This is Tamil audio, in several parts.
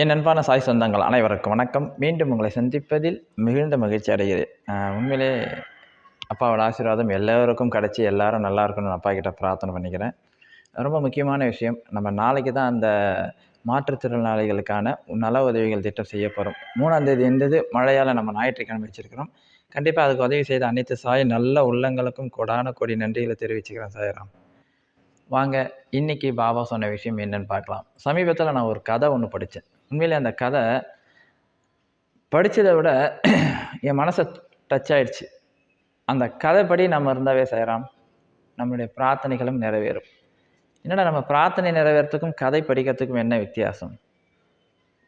என் அன்பான சாய் சொந்தங்கள் அனைவருக்கும் வணக்கம். மீண்டும் உங்களை சந்திப்பதில் மிகுந்த மகிழ்ச்சி அடைகிறேன். உண்மையிலே அப்பாவோட ஆசீர்வாதம் எல்லோருக்கும் கிடச்சி எல்லாரும் நல்லா இருக்கணும்னு அப்பா கிட்ட பிரார்த்தனை பண்ணிக்கிறேன். ரொம்ப முக்கியமான விஷயம் நம்ம நாளைக்கு தான் அந்த மாற்றுத்திறனாளிகளுக்கான நல உதவிகள் திட்டம் செய்ய போகிறோம் மூணாந்தேதி இருந்தது மழையால் நம்ம ஞாயிற்றுக்கிழமை வச்சிருக்கிறோம். கண்டிப்பாக அதுக்கு உதவி செய்த அனைத்து சாய் நல்ல உள்ளங்களுக்கும் கொடான கொடி நன்றிகளை தெரிவிச்சுக்கிறேன் சாயராம். வாங்க இன்னைக்கு பாபா சொன்ன விஷயம் என்னென்னு பார்க்கலாம். சமீபத்தில் நான் ஒரு கதை ஒன்று படித்தேன் உண்மையிலே அந்த கதை படித்ததை விட என் மனசை டச் ஆயிடுச்சு. அந்த கதைப்படி நம்ம இருந்தாவே செய்கிறோம் நம்மளுடைய பிரார்த்தனைகளும் நிறைவேறும். என்னடா நம்ம பிரார்த்தனை நிறைவேறத்துக்கும் கதை படிக்கிறதுக்கும் என்ன வித்தியாசம்?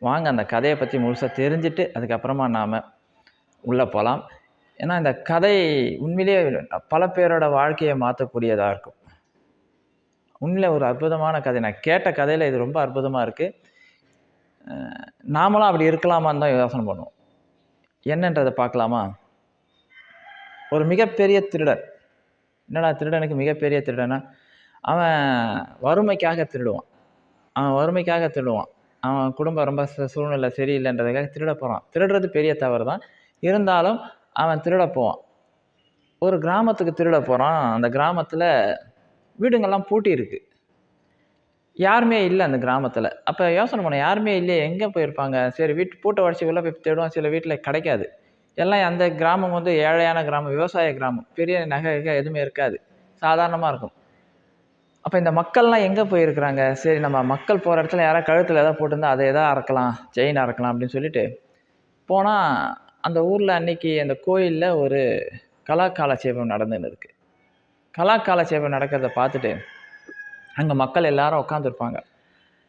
வாங்க அந்த கதையை பற்றி முழுசாக தெரிஞ்சுட்டு அதுக்கப்புறமா நாம் உள்ளே போகலாம் ஏன்னா இந்த கதை உண்மையிலேயே பல பேரோட வாழ்க்கையை மாற்றக்கூடியதாக இருக்கும். உண்மையில ஒரு அற்புதமான கதை. நான் கேட்ட கதையில் இது ரொம்ப அற்புதமாக இருக்குது நாமளும் அப்படி இருக்கலாமான்னு தான் யோசனை பண்ணுவோம். என்னன்றதை பார்க்கலாமா? ஒரு மிகப்பெரிய திருடன். என்னடா திருடனுக்கு மிகப்பெரிய திருடனா? அவன் வறுமைக்காக திருடுவான். அவன் வறுமைக்காக திருடுவான். அவன் குடும்பம் ரொம்ப ச- சூழ்நிலை சரியில்லைன்றதுக்காக திருட போகிறான் திருடுறது பெரிய தவறு தான் இருந்தாலும் அவன் திருட போவான். ஒரு கிராமத்துக்கு திருட போகிறான் அந்த கிராமத்தில் வீடுங்கள்லாம் பூட்டி இருக்குது யாருமே இல்லை அந்த கிராமத்தில். அப்போ யோசனை பண்ண யாருமே இல்லையே எங்கே போயிருப்பாங்க? சரி வீட்டு பூட்டை உடச்சி உள்ளே போய் தேடுவோம் சில வீட்டில் கிடைக்காது. எல்லாம் அந்த கிராமம் வந்து ஏழையான கிராமம் விவசாய கிராமம். பெரிய நகை எதுவுமே இருக்காது. சாதாரணமாக இருக்கும். அப்போ இந்த மக்கள்லாம் எங்கே போயிருக்கிறாங்க? சரி நம்ம மக்கள் போகிற இடத்துல யாராவது கழுத்தில் எதாவது போட்டிருந்தா அதை எதாவது அறக்கலாம் செயின் அறக்கலாம் அப்படின்னு சொல்லிட்டு போனால் அந்த ஊரில் அன்னைக்கு அந்த கோயிலில் ஒரு கலா காலட்சேபம் நடந்துன்னு இருக்குது கலா காலட்சேபம் நடக்கிறத பார்த்துட்டு அங்கே மக்கள் எல்லாரும் உட்காந்துருப்பாங்க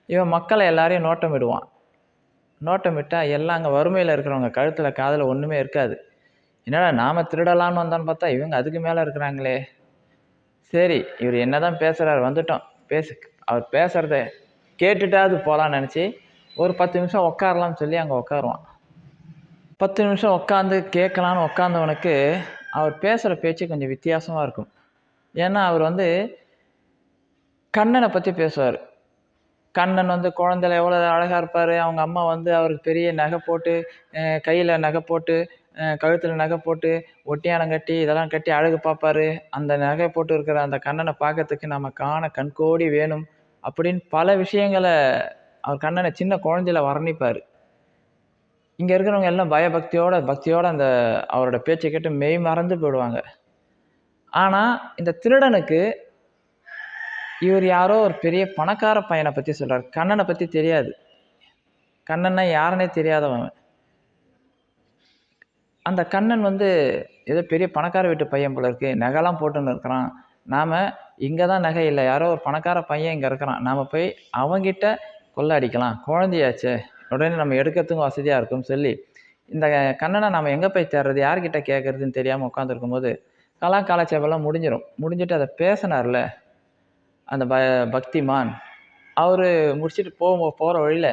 இவன் மக்களை எல்லாரையும் நோட்டம் விடுவான் நோட்டம் விட்டால் எல்லாம் அங்கே வறுமையில் இருக்கிறவங்க கழுத்தில் காதில் ஒன்றுமே இருக்காது. என்னடா நாம் திருடலான்னு வந்தான்னு பார்த்தா இவங்க அதுக்கு மேலே இருக்கிறாங்களே. சரி இவர் என்னதான் பேசுகிறார் வந்துட்டோம். பேசு அவர் பேசுகிறத கேட்டுட்டாவது போகலான்னு நினச்சி ஒரு பத்து நிமிஷம் உட்காரலாம்னு சொல்லி அங்கே உட்காருவான். பத்து நிமிஷம் உட்காந்து கேட்கலான்னு உட்காந்தவனுக்கு அவர் பேசுகிற பேச்சு கொஞ்சம் வித்தியாசமாக இருக்கும். ஏன்னா அவர் வந்து கண்ணனை பற்றி பேசுவார். கண்ணன் வந்து குழந்தையில எவ்வளோ அழகாக இருப்பார். அவங்க அம்மா வந்து அவருக்கு பெரிய நகை போட்டு கையில் நகை போட்டு கழுத்தில் நகை போட்டு ஒட்டியானம் கட்டி இதெல்லாம் கட்டி அழகு பார்ப்பாரு. அந்த நகை போட்டு இருக்கிற அந்த கண்ணனை பார்க்கறதுக்கு நம்ம காண கண்கோடி வேணும் அப்படின்னு பல விஷயங்களை அவர் கண்ணனை சின்ன குழந்தையில வர்ணிப்பார். இங்கே இருக்கிறவங்க எல்லாம் பயபக்தியோட பக்தியோட அந்த அவரோட பேச்சை கேட்டு மெய் மறந்து போயிடுவாங்க. ஆனால் இந்த திருடனுக்கு இவர் யாரோ ஒரு பெரிய பணக்கார பையனை பற்றி சொல்கிறார் கண்ணனை பற்றி தெரியாது. கண்ணன்னா யாருன்னே தெரியாதவன். அந்த கண்ணன் வந்து ஏதோ பெரிய பணக்கார வீட்டு பையன் போல இருக்குது நகைலாம் போட்டுன்னு இருக்கிறான். நாம் இங்கே தான் நகை இல்லை. யாரோ ஒரு பணக்கார பையன் இங்கே இருக்கிறான். நாம் போய் அவங்கிட்ட கொள்ள அடிக்கலாம் குழந்தையாச்சே. உடனே நம்ம எடுக்கிறதுக்கும் வசதியாக இருக்கும்னு சொல்லி இந்த கண்ணனை நம்ம எங்கே போய் தேடுறது? யார்கிட்ட கேட்குறதுன்னு தெரியாமல் உட்காந்துருக்கும் போது கலா காலச்சேபெல்லாம் முடிஞ்சிடும் முடிஞ்சிட்டு அதை பேசினார்ல. அந்த ப பக்திமான். அவர் முடிச்சுட்டு போக போகிற வழியில்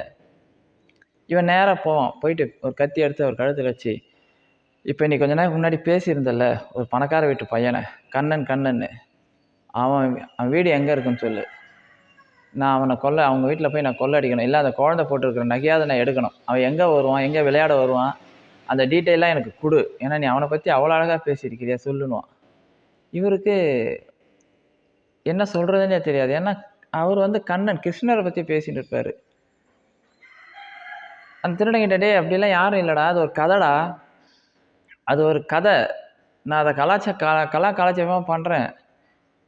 இவன் நேராக போவான். போயிட்டு ஒரு கத்தி எடுத்து ஒரு கழுத்தில் வச்சு இப்போ நீ கொஞ்ச நேரம் முன்னாடி பேசியிருந்தல்ல ஒரு பணக்கார வீட்டு பையனை கண்ணன் கண்ணன்னு. அவன் அவன் வீடு எங்கே இருக்குன்னு சொல்லு. நான் அவனை கொல்ல அவங்க வீட்டில் போய் நான் கொள்ளை அடிக்கணும் இல்லை அந்த குழந்தை போட்டிருக்கிற நகையாவது நான் எடுக்கணும். அவன் எங்கே வருவான்? எங்கே விளையாட வருவான்? அந்த டீட்டெயிலாக எனக்கு கொடு. ஏன்னா நீ அவனை பற்றி அவ்வளோ அழகாக பேசியிருக்கிறியா? சொல்லுவான் இவருக்கு என்ன சொல்கிறதுனே தெரியாது. ஏன்னா அவர் வந்து கண்ணன் கிருஷ்ணரை பற்றி பேசிகிட்டு இருப்பார். அந்த திருடங்கிட்ட டே அப்படிலாம் யாரும் இல்லைடா அது ஒரு கதைடா. அது ஒரு கதை. நான் அதை கலாச்ச கலா கலா கலாச்சாரமாக பண்ணுறேன்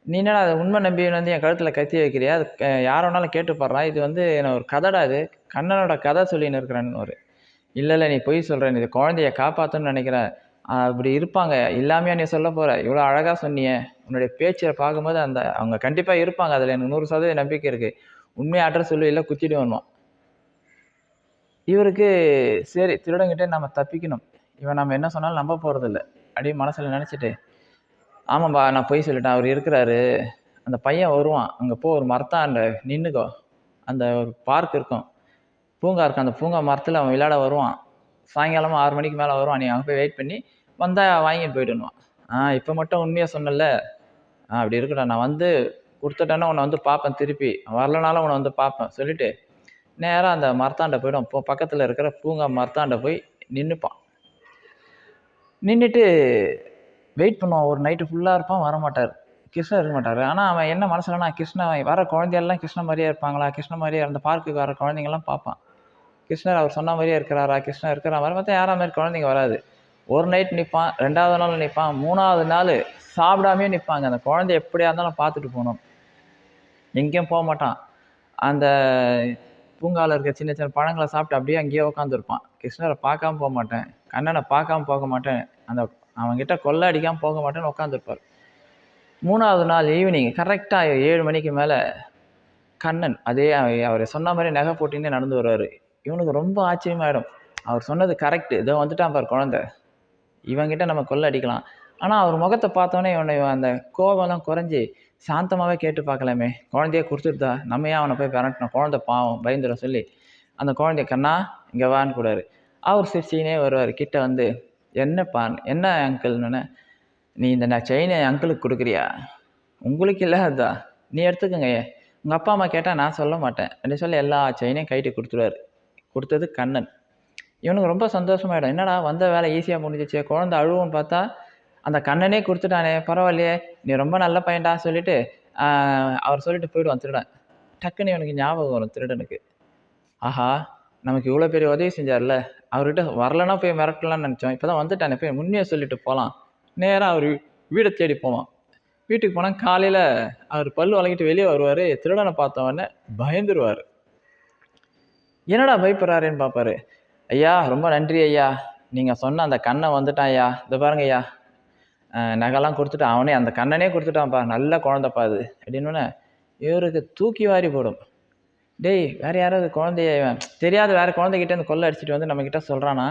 நீ என்னடா அதை உண்மை நம்பி வந்து என் கழுத்தில் கத்தி வைக்கிறியா? அது யார் வேணாலும் கேட்டு இது வந்து என்ன ஒரு கதைடா இது. கண்ணனோட கதை சொல்லின்னு இருக்கிறேன்னு ஒரு. இல்லை இல்லை நீ பொய் சொல்கிறேன் இது குழந்தைய காப்பாற்றணும்னு நினைக்கிறேன் அப்படி இருப்பாங்க. இல்லாமையா நீ சொல்ல போகிற இவ்வளோ அழகாக சொன்னியே. உன்னுடைய பேச்சை பார்க்கும்போது அந்த அவங்க கண்டிப்பாக இருப்பாங்க. அதில் எனக்கு நூறு சதவீத நம்பிக்கை இருக்குது உண்மையாக அட்ரஸ் சொல்லி இல்லை குத்திடுவோம் இவருக்கு சரி திருடங்கிட்டே நம்ம தப்பிக்கணும். இவன் நம்ம என்ன சொன்னாலும் நம்ப போகிறதில்ல அப்படியே மனசில் நினச்சிட்டு ஆமாம்பா நான் பொய் சொல்லிட்டேன். அவர் இருக்கிறாரு. அந்த பையன் வருவான். அங்கே போ ஒரு மரத்தாண்ட நின்றுக்கோ அந்த ஒரு பார்க் இருக்கும். பூங்கா இருக்கும். அந்த பூங்கா மரத்தில் அவன் விளையாட வருவான். சாயங்காலமாக ஆறு மணிக்கு மேலே வருவான் நீ அங்கே போய் வெயிட் பண்ணி வந்தால் வாங்கிட்டு போயிடணும் ஆ இப்போ மட்டும் உண்மையாக சொன்னல ஆ அப்படி இருக்கடா நான் வந்து கொடுத்துட்டேன்னா உன்னை வந்து பார்ப்பேன் திருப்பி. வரலனாலும் உன்னை வந்து பார்ப்பேன். சொல்லிட்டு நேராக அந்த மரத்தாண்ட போய்டும். இப்போ பக்கத்தில் இருக்கிற பூங்கா மரத்தாண்ட போய் நின்றுப்பான் நின்றுட்டு வெயிட் பண்ணுவான். ஒரு நைட்டு ஃபுல்லாக இருப்பான். வரமாட்டார் கிருஷ்ணன் இருக்க மாட்டார். ஆனால் அவன் என்ன மனசுலனா கிருஷ்ண வர குழந்தையெல்லாம் கிருஷ்ண மாதிரியே இருப்பாங்களா? கிருஷ்ண மாதிரியே அந்த பார்க்குக்கு வர குழந்தைங்கள்லாம் பார்ப்பான். கிருஷ்ணர் அவர் சொன்ன மாதிரியே இருக்கிறாரா? கிருஷ்ணர் இருக்கிற மாதிரி பார்த்தா யாரா மாதிரி குழந்தைங்க வராது. ஒரு நைட் நிற்பான் ரெண்டாவது நாள் நிற்பான் மூணாவது நாள் சாப்பிடாமே நிற்பாங்க அந்த குழந்தை எப்படியா இருந்தாலும் பார்த்துட்டு போகணும். எங்கேயும் போக மாட்டான். அந்த பூங்காவில் இருக்க சின்ன சின்ன பழங்களை சாப்பிட்டு அப்படியே அங்கேயே உட்காந்துருப்பான் கிருஷ்ணரை பார்க்காம போக மாட்டேன். கண்ணனை பார்க்காம போக மாட்டேன். அந்த அவன்கிட்ட கொள்ளை அடிக்காமல் போக மாட்டேன்னு உட்காந்துருப்பார் மூணாவது நாள் ஈவினிங் கரெக்டாக ஏழு மணிக்கு மேலே கண்ணன் அதே அவர் சொன்ன மாதிரி நகை போட்டின்னே நடந்து வருவார். இவனுக்கு ரொம்ப ஆச்சரியமாயிடும். அவர் சொன்னது கரெக்டு இதோ வந்துட்டான் பார் குழந்தை. இவங்கிட்ட நம்ம கொள்ளை அடிக்கலாம். ஆனால் அவர் முகத்தை பார்த்தோன்னே இவனை அந்த கோபம்லாம் குறைஞ்சி சாந்தமாகவே கேட்டு பார்க்கலாமே. குழந்தைய கொடுத்துருதா நம்ம ஏன் அவனை போய் பிறட்டணும் குழந்தை பாவம் பயந்துட சொல்லி. அந்த குழந்தைய கண்ணா இங்கே வான்னு கூடாரு அவர் சிரிச்சினே வருவார். கிட்ட வந்து என்னப்பா என்ன அங்கிள்னு நீ இந்த நான் செயினை அங்கிளுக்கு கொடுக்குறியா? உங்களுக்கு இல்லை நீ எடுத்துக்கங்க உங்கள் அப்பா அம்மா கேட்டால் நான் சொல்ல மாட்டேன். அப்படின்னு சொல்லி எல்லா செயினையும் கைட்டு கொடுத்துருவாரு கொடுத்தது கண்ணன். இவனுக்கு ரொம்ப சந்தோஷமாயிடும். என்னடா வந்த வேலை ஈஸியாக முடிஞ்சிச்சு. குழந்தை அழுவும் பார்த்தா அந்த கண்ணனே கொடுத்துட்டானே பரவாயில்லையே நீ ரொம்ப நல்ல பையன்டா சொல்லிட்டு அவர் சொல்லிட்டு போயிடுவான் திருடன். டக்குன்னு இவனுக்கு ஞாபகம் வரும் திருடனுக்கு. ஆஹா நமக்கு இவ்வளோ பெரிய உதவி செஞ்சார்ல. அவர்கிட்ட வரலன்னா போய் மிரட்டலாம்னு நினச்சோம். இப்போ தான் வந்துட்டானே போய் முன்னே சொல்லிட்டு போகலாம் நேராக அவர் வீடை தேடி போவான். வீட்டுக்கு போனால் காலையில் அவர் பல் வளங்கிட்டு வெளியே வருவார். திருடனை பார்த்தவொடனே பயந்துருவார். என்னடா பயப்படுறாருன்னு பார்ப்பாரு. ஐயா ரொம்ப நன்றி ஐயா. நீங்கள் சொன்ன அந்த கண்ணை வந்துட்டான் ஐயா. இந்த பாருங்க ஐயா. நகைலாம் கொடுத்துட்டு அவனே அந்த கண்ணனே கொடுத்துட்டான்ப்பா. நல்ல குழந்தைப்பா அது. அப்படின்னு இவருக்கு தூக்கி வாரி போடும். டேய் வேற யாராவது குழந்தைய தெரியாத வேற குழந்தைகிட்ட இருந்து கொள்ளை அடிச்சிட்டு வந்து நம்மக்கிட்ட சொல்கிறானா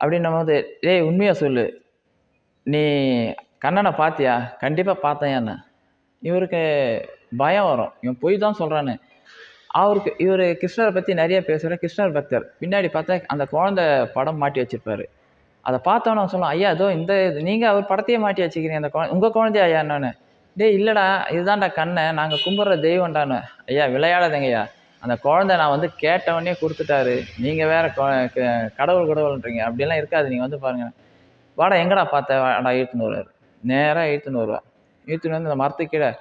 அப்படின்னும் போது டேய் உண்மையாக சொல்லு. நீ கண்ணனை பார்த்தியா கண்டிப்பாக பார்த்தேன் என்ன இவருக்கு பயம் வரும். இவன் பொய் தான் சொல்கிறான்னு அவருக்கு இவர் கிருஷ்ணரை பற்றி நிறைய பேசுகிற கிருஷ்ணர் பக்தர். பின்னாடி பார்த்தா அந்த குழந்தை படம் மாட்டி வச்சிருப்பாரு. அதை பார்த்தோன்னு அவன் ஐயா அதோ இந்த நீங்கள் அவர் படத்தையே மாட்டி வச்சுக்கிறீங்க அந்த குழந்தை உங்கள் குழந்தையா ஐயா? என்னன்னு. டேய் இல்லைடா இதுதான்டா கண்ணை நாங்கள் கும்பிட்ற தெய்வம்டான்னு. ஐயா விளையாடாதீங்கய்யா அந்த குழந்தை நான் வந்து கேட்டவொடனே கொடுத்துட்டாரு. நீங்கள் வேற க- கடவுள் கடவுள்ன்றீங்க. அப்படிலாம் இருக்காது. நீங்கள் வந்து பாருங்க. வாடா எங்கடா பார்த்த? வாடா இழுத்துன்னு வருவார். நேராக இழுத்துன்னு வருவா. இழுத்துன்னு வந்து அந்த மரத்துக்கு கீழே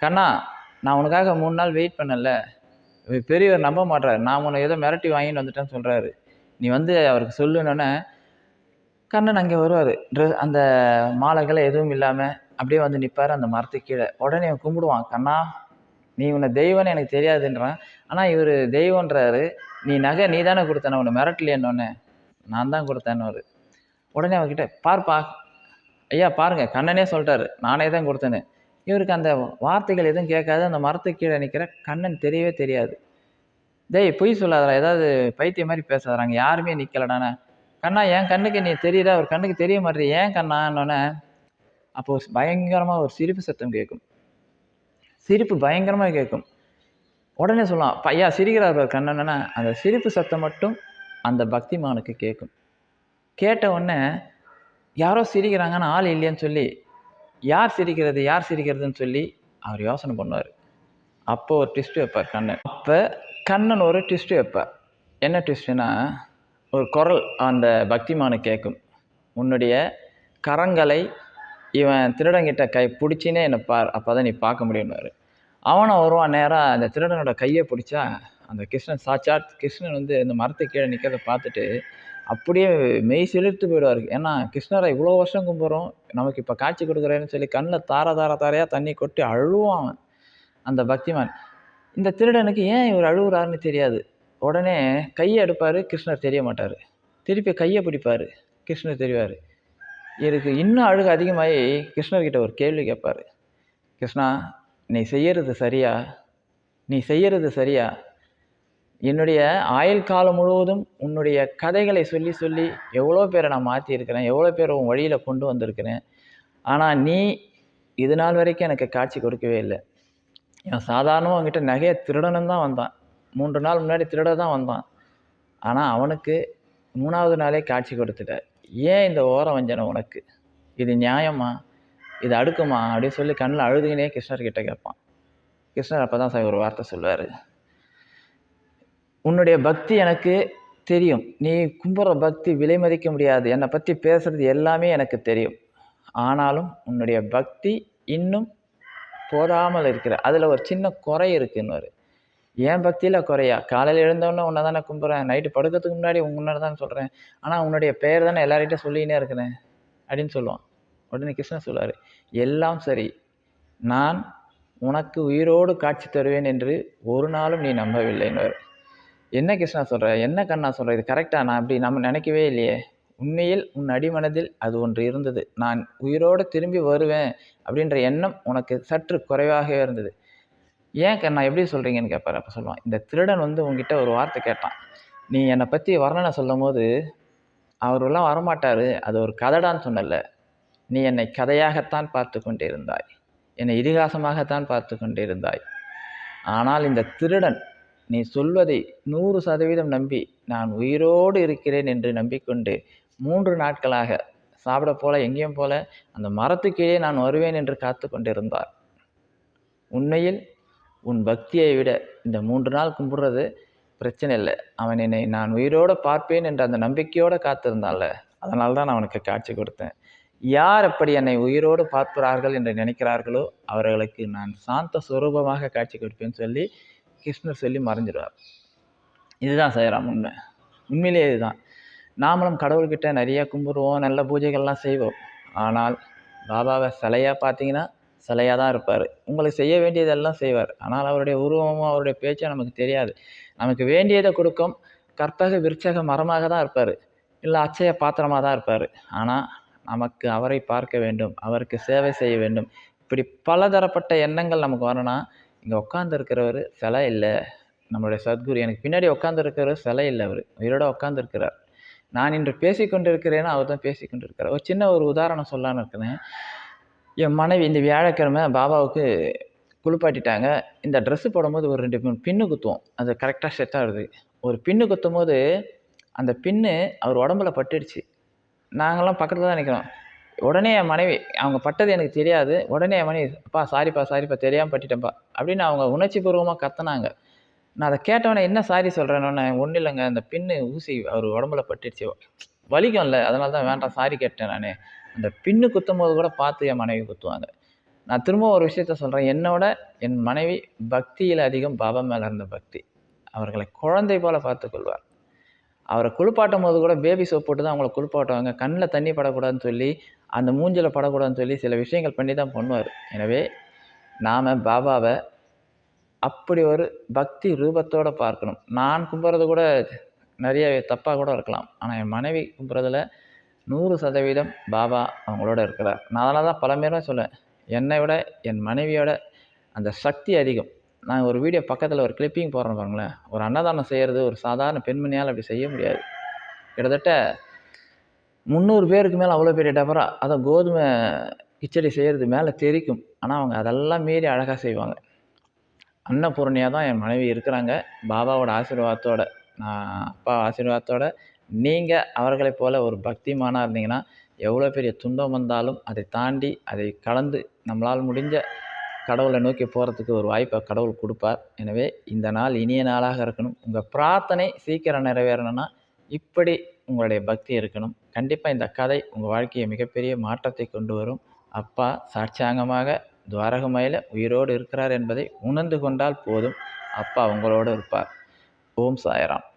கண்ணா நான் உனக்காக மூணு நாள் வெயிட் பண்ணல. பெரியவர் நம்ப மாட்டார் நான் உன்னை ஏதோ மிரட்டி வாங்கின்னு வந்துட்டேன்னு சொல்கிறாரு நீ வந்து அவருக்கு சொல்லுனோன்னே கண்ணன் அங்கே வருவார். ட்ரெஸ் அந்த மாலைகளை எதுவும் இல்லாமல் அப்படியே வந்து நிற்பார் அந்த மரத்துக்கு கீழே. உடனே அவன் கும்பிடுவான். கண்ணா நீ உன்னை தெய்வம்னு எனக்கு தெரியாதுன்றான். ஆனால் இவர் தெய்வன்றாரு நீ நகை நீ தானே கொடுத்தன உன்னை மிரட்டலையன்னொன்னே நான் தான் கொடுத்தேன்னு உடனே அவர்கிட்ட பார்ப்பா ஐயா பாருங்க. கண்ணனே சொல்லிட்டாரு. நானே தான் கொடுத்தேன்னு. இவருக்கு அந்த வார்த்தைகள் எதுவும் கேட்காது. அந்த மரத்துக்கு கீழே நிற்கிற கண்ணன் தெரியவே தெரியாது. டேய் பொய் சொல்லாதடா. ஏதாவது பைத்தியம் மாதிரி பேசாதறாங்க யாருமே நிற்கலடானே கண்ணா என் கண்ணுக்கு நீ தெரியுதா? அவர் கண்ணுக்கு தெரிய மாட்டேறி ஏன் கண்ணான்னொன்னே அப்போது பயங்கரமாக ஒரு சிரிப்பு சத்தம் கேட்கும். சிரிப்பு பயங்கரமாக கேட்கும். உடனே சொல்லலாம் ஐயா சிரிக்கிறார் ஒரு கண்ணன்னா அந்த சிரிப்பு சத்தம் மட்டும் அந்த பக்திமானுக்கு கேட்கும். கேட்ட உடனே யாரோ சிரிக்கிறாங்கன்னு ஆள் இல்லைன்னு சொல்லி யார் சிரிக்கிறது யார் சிரிக்கிறதுன்னு சொல்லி அவர் யோசனை பண்ணுவார். அப்போ ஒரு ட்விஸ்ட் வைப்பார் கண்ணன் அப்போ கண்ணன் ஒரு ட்விஸ்ட் வைப்பார். என்ன ட்விஸ்ட்னா ஒரு குரல் அந்த பக்திமானு கேட்கும் உன்னுடைய கரங்களை இவன் திருடங்கிட்ட கை பிடிச்சினே என்னை பார் அப்போ தான் நீ பார்க்க முடியும்னாரு அவனை வருவான் நேராக அந்த திருடனோட கையை பிடிச்சா அந்த கிருஷ்ணன் சாட்சாத் கிருஷ்ணன் வந்து இந்த மரத்து கீழே நிற்கிறத பார்த்துட்டு அப்படியே மெய் சிலிர்த்து போயிடுவார். ஏன்னா கிருஷ்ணரை இவ்வளோ வருஷம் கும்பிட்றோம். நமக்கு இப்போ காட்சி கொடுக்குறேன்னு சொல்லி கண்ணில் தார தார தாரையாக தண்ணி கொட்டி அழுவான் அவன் அந்த பக்திமான். இந்த திருடனுக்கு ஏன் இவர் அழுகுறாருன்னு தெரியாது. உடனே கையை எடுப்பார் கிருஷ்ணர் தெரிய மாட்டார். திருப்பி கையை பிடிப்பார் கிருஷ்ணர் தெரிவார். எனக்கு இன்னும் அழுகு அதிகமாகி கிருஷ்ணர்கிட்ட ஒரு கேள்வி கேட்பார். கிருஷ்ணா நீ செய்யறது சரியா? நீ செய்யறது சரியா? என்னுடைய ஆயுள் காலம் முழுவதும் உன்னுடைய கதைகளை சொல்லி சொல்லி எவ்வளோ பேரை நான் மாற்றியிருக்கிறேன் எவ்வளோ பேரை உன் வழியில் கொண்டு வந்திருக்கிறேன். ஆனால் நீ இது நாள் வரைக்கும் எனக்கு காட்சி கொடுக்கவே இல்லை. என் சாதாரணமாக அவங்ககிட்ட நகையை திருடணும் தான் வந்தான். மூன்று நாள் முன்னாடி திருட தான் வந்தான். ஆனால் அவனுக்கு மூணாவது நாளே காட்சி கொடுத்துட்ட ஏன் இந்த ஓரம் வஞ்சனை உனக்கு? இது நியாயமா? இது அடுக்குமா? அப்படின்னு சொல்லி கண்ணில் அழுதுகினே கிருஷ்ணர்கிட்ட கேட்பான். கிருஷ்ணர் அப்போ தான் சார் ஒரு வார்த்தை சொல்லுவார். உன்னுடைய பக்தி எனக்கு தெரியும். நீ கும்புற பக்தி விலை மதிக்க முடியாது. என்னை பற்றி பேசுகிறது எல்லாமே எனக்கு தெரியும். ஆனாலும் உன்னுடைய பக்தி இன்னும் போதாமல் இருக்கிற அதில் ஒரு சின்ன குறை இருக்குன்னு என் பக்தியில் குறையா? காலையில் எழுந்தோடனே உன்னை தானே கும்புறேன். நைட்டு படுக்கிறதுக்கு முன்னாடி உன்னை தான் சொல்கிறேன் ஆனால் உன்னுடைய பெயர் தானே எல்லார்கிட்டையும் சொல்லினே இருக்கிறேன். அப்படின்னு சொல்லுவான். உடனே கிருஷ்ணன் சொல்லுவார் எல்லாம் சரி. நான் உனக்கு உயிரோடு காட்சி தருவேன் என்று ஒரு நாளும் நீ நம்பவில்லைன்னு என்ன கிருஷ்ணா சொல்கிற என்ன கண்ணா சொல்கிற இது கரெக்டாக நான் அப்படி நம்ம நினைக்கவே இல்லையே. உண்மையில் உன் அடிமனதில் அது ஒன்று இருந்தது. நான் உயிரோடு திரும்பி வருவேன் அப்படின்ற எண்ணம் உனக்கு சற்று குறைவாகவே இருந்தது. ஏன் கண்ணா எப்படி சொல்கிறீங்கன்னு கேட்பார். அப்போ சொல்லுவான் இந்த திருடன் வந்து உங்ககிட்ட ஒரு வார்த்தை கேட்டான். நீ என்னை பற்றி வர்ணனை சொல்லும் போது அவரெல்லாம் வரமாட்டார். அது ஒரு கதடான்னு சொன்னல நீ என்னை கதையாகத்தான் பார்த்து கொண்டிருந்தாய். என்னை இதிகாசமாகத்தான் பார்த்து கொண்டிருந்தாய். ஆனால் இந்த திருடன் நீ சொல்வதை நூறு சதவீதம் நம்பி நான் உயிரோடு இருக்கிறேன் என்று நம்பிக்கொண்டு மூன்று நாட்களாக சாப்பிட போல எங்கேயும் போல அந்த மரத்துக்கீழே நான் வருவேன் என்று காத்து கொண்டிருந்தார். உண்மையில் உன் பக்தியை விட இந்த மூன்று நாள் கும்பிட்றது பிரச்சனை இல்லை. அவன் என்னை நான் உயிரோடு பார்ப்பேன் என்ற அந்த நம்பிக்கையோடு காத்திருந்தான்ல அதனால தான் நான் அவனுக்கு காட்சி கொடுத்தேன். யார் அப்படி என்னை உயிரோடு பார்க்கிறார்கள் என்று நினைக்கிறார்களோ அவர்களுக்கு நான் சாந்த சுரூபமாக காட்சி கொடுப்பேன்னு சொல்லி கிருஷ்ணர் சொல்லி மறைஞ்சிடுவார். இதுதான் செய்கிறான் உண்மை. உண்மையிலேயே இதுதான். நாமளும் கடவுள்கிட்ட நிறைய கும்பிடுவோம் நல்ல பூஜைகள்லாம் செய்வோம். ஆனால் பாபாவை சிலையாக பார்த்தீங்கன்னா சிலையாக தான் இருப்பார். உங்களுக்கு செய்ய வேண்டியதெல்லாம் செய்வார். ஆனால் அவருடைய உருவமும் அவருடைய பேச்சும் நமக்கு தெரியாது. நமக்கு வேண்டியதை கொடுக்கும் கற்பக விருட்சக மரமாக தான் இருப்பார். இல்லை அச்சய பாத்திரமாக தான் இருப்பார். ஆனால் நமக்கு அவரை பார்க்க வேண்டும். அவருக்கு சேவை செய்ய வேண்டும். இப்படி பலதரப்பட்ட எண்ணங்கள் நமக்கு வரணும்னா இங்கே உட்காந்துருக்கிறவர் சிலை இல்லை. நம்மளுடைய சத்குரு எனக்கு பின்னாடி உட்காந்துருக்கிறவர் சிலை இல்லை அவர். உயிரோட உட்காந்துருக்கிறார் நான் இன்று பேசி கொண்டிருக்கிறேன்னா அவர் தான் பேசி கொண்டிருக்கிறார் ஒரு சின்ன ஒரு உதாரணம் சொல்லலான்னு இருக்கிறேன். என் மனைவி இந்த வியாழக்கிழமை பாபாவுக்கு குளிப்பாட்டிட்டாங்க. இந்த ட்ரெஸ்ஸு போடும்போது ஒரு ரெண்டு மூணு பின்னு குத்துவோம். அது கரெக்டாக செட் ஆகுது ஒரு பின்னு குத்தும் போது அந்த பின்னு அவர் உடம்புல பட்டுடுச்சு. நாங்களாம் பக்கத்தில் தான் நிற்கிறோம் உடனே என் மனைவி அவங்க பட்டது எனக்கு தெரியாது. உடனே என் மனைவி அப்பா சாரிப்பா சாரிப்பா தெரியாமல் பட்டிட்டேன்ப்பா. அப்படின்னு அவங்க உணர்ச்சி பூர்வமாக கத்துனாங்க. நான் அதை கேட்டவொடனே என்ன சாரி சொல்கிறேன்னு ஒன்றும் இல்லைங்க. அந்த பின்னு ஊசி அவர் உடம்புல பட்டுடுச்சு. வலிக்கும்ல. அதனால தான் வேண்டாம். சாரி கேட்டேன் நான். அந்த பின்னு குத்தும் போது கூட பார்த்து என் மனைவி குத்துவாங்க. நான் திரும்ப ஒரு விஷயத்த சொல்கிறேன் என்னோட என் மனைவி பக்தியில் அதிகம் பாபா மேலே இருந்த பக்தி. அவர்களை குழந்தை போல் பார்த்துக்கொள்வார் அவரை குளிப்பாட்டும் போது கூட பேபி சோப் போட்டு தான் அவங்கள குளிப்பாட்டுவாங்க. கண்ணில் தண்ணி படக்கூடாதுன்னு சொல்லி அந்த மூஞ்சில் படக்கூடாதுன்னு சொல்லி சில விஷயங்கள் பண்ணி தான் பண்ணுவார். எனவே நாம் பாபாவை அப்படி ஒரு பக்தி ரூபத்தோடு பார்க்கணும். நான் கும்பிட்றது கூட நிறைய தப்பாக கூட இருக்கலாம். ஆனால் என் மனைவி கும்பிட்றதுல நூறு சதவீதம் பாபா அவங்களோட இருக்கிறார். நான் அதனால தான் பல பேரும் சொல்லுவேன். என்னை விட என் மனைவியோட அந்த சக்தி அதிகம். நான் ஒரு வீடியோ பக்கத்தில் ஒரு கிளிப்பிங் போடுறேன் பாருங்களேன். ஒரு அன்னதானம் செய்கிறது ஒரு சாதாரண பெண்மணியால் அப்படி செய்ய முடியாது. கிட்டத்தட்ட முந்நூறு பேருக்கு மேலே அவ்வளோ பெரிய டபரா அதை கோதுமை கிச்சடி செய்கிறது மேலே தெரிக்கும். ஆனால் அவங்க அதெல்லாம் மீறி அழகாக செய்வாங்க. அன்னபூர்ணியாக தான் என் மனைவி இருக்கிறாங்க. பாபாவோட ஆசீர்வாதத்தோட நான் அப்பா ஆசீர்வாதத்தோட நீங்கள் அவர்களைப் போல் ஒரு பக்திமானாக இருந்தீங்கன்னா எவ்வளோ பெரிய துன்பம் வந்தாலும் அதை தாண்டி அதை கலந்து நம்மளால் முடிஞ்ச கடவுளை நோக்கி போகிறதுக்கு ஒரு வாய்ப்பை கடவுள் கொடுப்பார். எனவே இந்த நாள் இனிய நாளாக இருக்கணும். உங்கள் பிரார்த்தனை சீக்கிரம் நிறைவேறணும்னா இப்படி உங்களுடைய பக்தி இருக்கணும். கண்டிப்பாக இந்த கதை உங்கள் வாழ்க்கையை மிகப்பெரிய மாற்றத்தை கொண்டு வரும். அப்பா சாட்சாங்கமாக துவாரகமையில் உயிரோடு இருக்கிறார் என்பதை உணர்ந்து கொண்டால் போதும். அப்பா உங்களோடு இருப்பார். ஓம் சாயராம்.